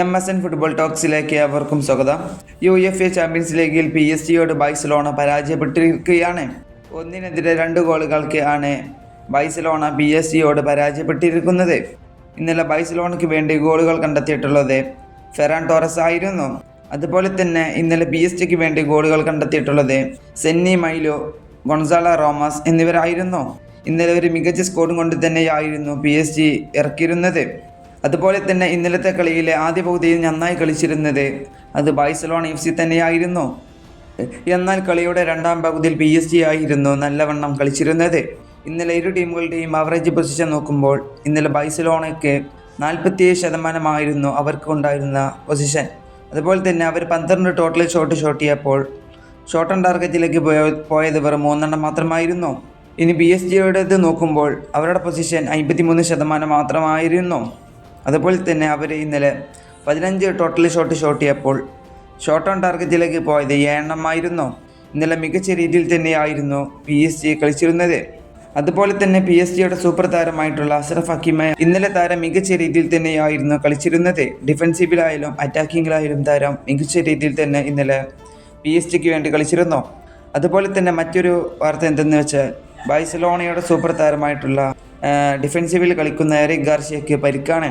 M S N football ടോക്സിലേക്ക് ഏവർക്കും സ്വാഗതം. യു എഫ് എ ചാമ്പ്യൻസ് ലീഗിൽ പി എസ് ജിയോട് ബാഴ്സലോണ പരാജയപ്പെട്ടിരിക്കുകയാണ്. ഒന്നിനെതിരെ രണ്ട് ഗോളുകൾക്ക് ആണ് ബാഴ്സലോണ പി എസ് ജിയോട് പരാജയപ്പെട്ടിരിക്കുന്നത്. ഇന്നലെ ബാഴ്സലോണയ്ക്ക് വേണ്ടി ഗോളുകൾ കണ്ടെത്തിയിട്ടുള്ളത് ഫെറാൻ ടോറസ് ആയിരുന്നു. അതുപോലെ തന്നെ ഇന്നലെ പി എസ് ജിക്ക് വേണ്ടി ഗോളുകൾ കണ്ടെത്തിയിട്ടുള്ളത് സെന്നി മൈലോ ഗൊൺസാല റോമാസ് എന്നിവരായിരുന്നു. ഇന്നലെ ഒരു മികച്ച സ്കോറും കൊണ്ട് തന്നെയായിരുന്നു പി എസ് ജി ഇറക്കിയിരുന്നത്. അതുപോലെ തന്നെ ഇന്നലത്തെ കളിയിലെ ആദ്യ പകുതിയിൽ നന്നായി കളിച്ചിരുന്നത് അത് ബാഴ്സലോണ എഫ് സി തന്നെയായിരുന്നു. എന്നാൽ കളിയുടെ രണ്ടാം പകുതിയിൽ പി എസ് ജി ആയിരുന്നു നല്ലവണ്ണം കളിച്ചിരുന്നത്. ഇന്നലെ ഇരു ടീമുകളുടെയും ആവറേജ് പൊസിഷൻ നോക്കുമ്പോൾ ഇന്നലെ ബാഴ്സലോണയ്ക്ക് നാൽപ്പത്തിയേഴ് ശതമാനമായിരുന്നു അവർക്കുണ്ടായിരുന്ന പൊസിഷൻ അതുപോലെ തന്നെ അവർ പന്ത്രണ്ട് ടോട്ടൽ ഷോട്ട് ഷോട്ട് ചെയ്യപ്പോൾ ഷോട്ട് ഓൺ ടാർഗറ്റിലേക്ക് പോയ പോയത് വെറും മൂന്നെണ്ണം മാത്രമായിരുന്നു. ഇനി ബി എസ് ജിയുടേത് നോക്കുമ്പോൾ അവരുടെ പൊസിഷൻ അമ്പത്തിമൂന്ന് ശതമാനം മാത്രമായിരുന്നു. അതുപോലെ തന്നെ അവർ ഇന്നലെ പതിനഞ്ച് ടോട്ടൽ ഷോട്ട് ഷോട്ട് ചെയ്യപ്പോൾ ഷോട്ട് ഓൺ ടാർഗറ്റിലേക്ക് പോയത് എണ്ണമായിരുന്നു ഇന്നലെ മികച്ച രീതിയിൽ തന്നെയായിരുന്നു പി എസ് ജി കളിച്ചിരുന്നത്. അതുപോലെ തന്നെ പി എസ് ജിയുടെ സൂപ്പർ താരമായിട്ടുള്ള അസറഫ് ഹക്കിമ ഇന്നലെ താരം മികച്ച രീതിയിൽ തന്നെയായിരുന്നു കളിച്ചിരുന്നത്. ഡിഫൻസീവിലായാലും അറ്റാക്കിങ്ങിലായാലും താരം മികച്ച രീതിയിൽ തന്നെ ഇന്നലെ പി എസ് ജിക്ക് വേണ്ടി കളിച്ചിരുന്നു. അതുപോലെ തന്നെ മറ്റൊരു വാർത്ത എന്തെന്ന് വെച്ചാൽ ബാഴ്സലോണയുടെ സൂപ്പർ താരമായിട്ടുള്ള ഡിഫൻസീവിൽ കളിക്കുന്ന എറിക് ഗാർഷ്യയ്ക്ക് പരിക്കാണ്.